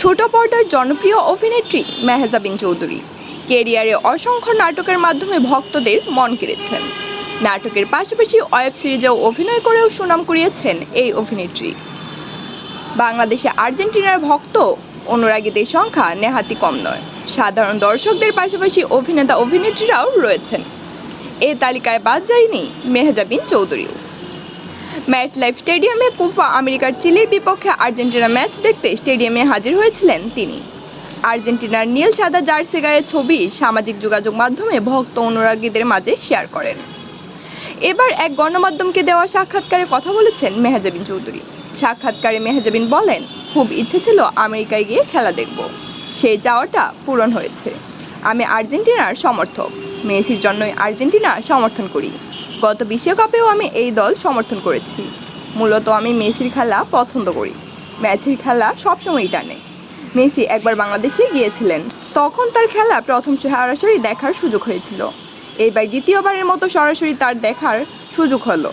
ছোট পর্দার জনপ্রিয় অভিনেত্রী মেহজাবিন চৌধুরী। কেরিয়ারে অসংখ্য নাটকের মাধ্যমে ভক্তদের মন কেড়েছেন নাটকের পাশাপাশি ওয়েব সিরিজেও অভিনয় করেও সুনাম কুড়িয়েছেন এই অভিনেত্রী। বাংলাদেশে আর্জেন্টিনার ভক্ত, অনুরাগীদের সংখ্যা নেহাতি কম নয়। সাধারণ দর্শকদের পাশাপাশি অভিনেতা অভিনেত্রীরাও রয়েছেন। এ তালিকায় বাদ যায়নি মেহজাবিন চৌধুরীও। ম্যাট লাইফ স্টেডিয়ামে কোপা আমেরিকার চিলির বিপক্ষে আর্জেন্টিনা ম্যাচ দেখতে স্টেডিয়ামে হাজির হয়েছিলেন তিনি। আর্জেন্টিনার নীল সাদা জার্সি গায়ের ছবি সামাজিক যোগাযোগ মাধ্যমে ভক্ত অনুরাগীদের মাঝে শেয়ার করেন। এবার এক গণমাধ্যমকে দেওয়া সাক্ষাৎকারে কথা বলেছেন মেহজাবিন চৌধুরী। সাক্ষাৎকারে মেহজাবিন বলেন, খুব ইচ্ছে ছিল আমেরিকায় গিয়ে খেলা দেখব। সেই চাওয়াটা পূরণ হয়েছে। আমি আর্জেন্টিনার সমর্থক। মেসির জন্যই আর্জেন্টিনা সমর্থন করি। গত বিশ্বকাপেও আমি এই দল সমর্থন করেছি। মূলত আমি মেসির খেলা পছন্দ করি। ম্যাচের খেলা সবসময়ই টানে। মেসি একবার বাংলাদেশে গিয়েছিলেন। তখন তার খেলা প্রথম সরাসরি দেখার সুযোগ হয়েছিল। এইবার দ্বিতীয়বারের মতো সরাসরি তার দেখার সুযোগ হলো।